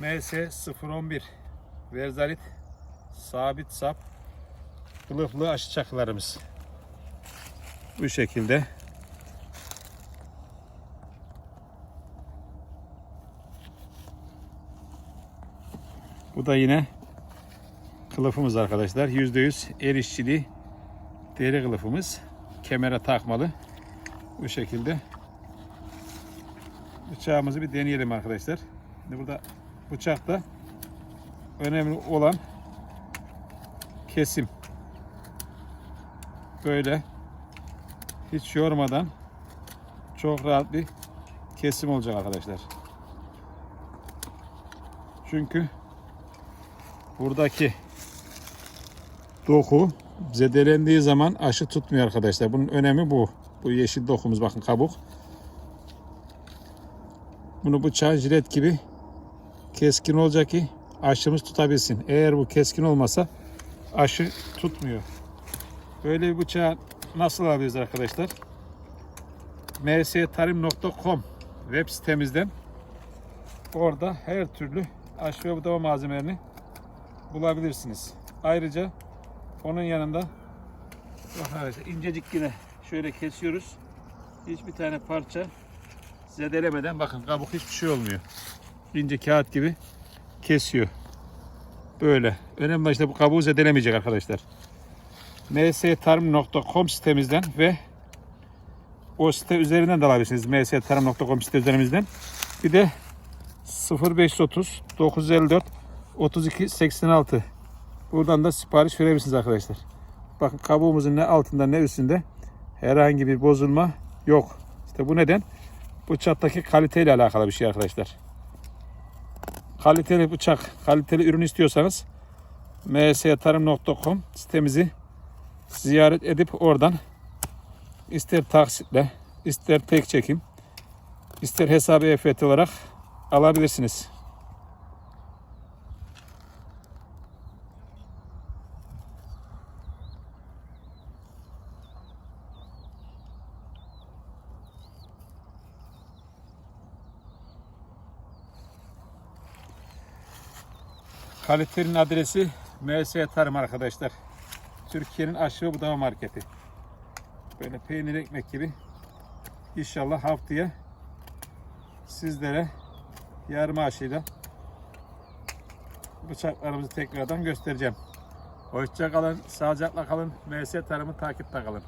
MS011 Verzalit sabit sap kılıflı aşı çakılarımız. Bu şekilde. Bu da yine kılıfımız arkadaşlar. %100 el işçiliği deri kılıfımız. Kemere takmalı. Bu şekilde. Bıçağımızı bir deneyelim arkadaşlar. Şimdi burada bıçakta önemli olan kesim. Böyle hiç yormadan çok rahat bir kesim olacak arkadaşlar. Çünkü buradaki doku zedelendiği zaman aşı tutmuyor arkadaşlar. Bunun önemi bu. Bu yeşil dokumuz bakın kabuk. Bunu bıçağın jilet gibi keskin olacak ki aşımız tutabilsin. Eğer bu keskin olmasa aşı tutmuyor. Böyle bir bıçağı nasıl alıyoruz arkadaşlar? mstarim.com web sitemizden orada her türlü aşı ve budama malzemelerini bulabilirsiniz. Ayrıca onun yanında incecik yine şöyle kesiyoruz. Hiçbir tane parça zedelemeden bakın kabuk hiçbir şey olmuyor. İnce kağıt gibi kesiyor. Böyle. Önemli işte bu kabuğu zedelemeyecek arkadaşlar. mstarım.com sitemizden ve o site üzerinden de alabilirsiniz. mstarım.com site üzerimizden. Bir de 0530 954 32 86 Buradan da sipariş verebilirsiniz arkadaşlar. Bakın kabuğumuzun ne altında ne üstünde herhangi bir bozulma yok. İşte bu neden? Bu çattaki kaliteyle alakalı bir şey arkadaşlar. Kaliteli bıçak, kaliteli ürün istiyorsanız mstarım.com sitemizi ziyaret edip oradan ister taksitle, ister tek çekim, ister hesabı EFT olarak alabilirsiniz. Kalitenin adresi MS Tarım arkadaşlar. Türkiye'nin aşığı budama marketi. Böyle peynir ekmek gibi. İnşallah haftaya sizlere yarım aşıyla bıçaklarımızı tekrardan göstereceğim. Hoşça kalın, sağlıcakla kalın. MS Tarım'ı takipte kalın.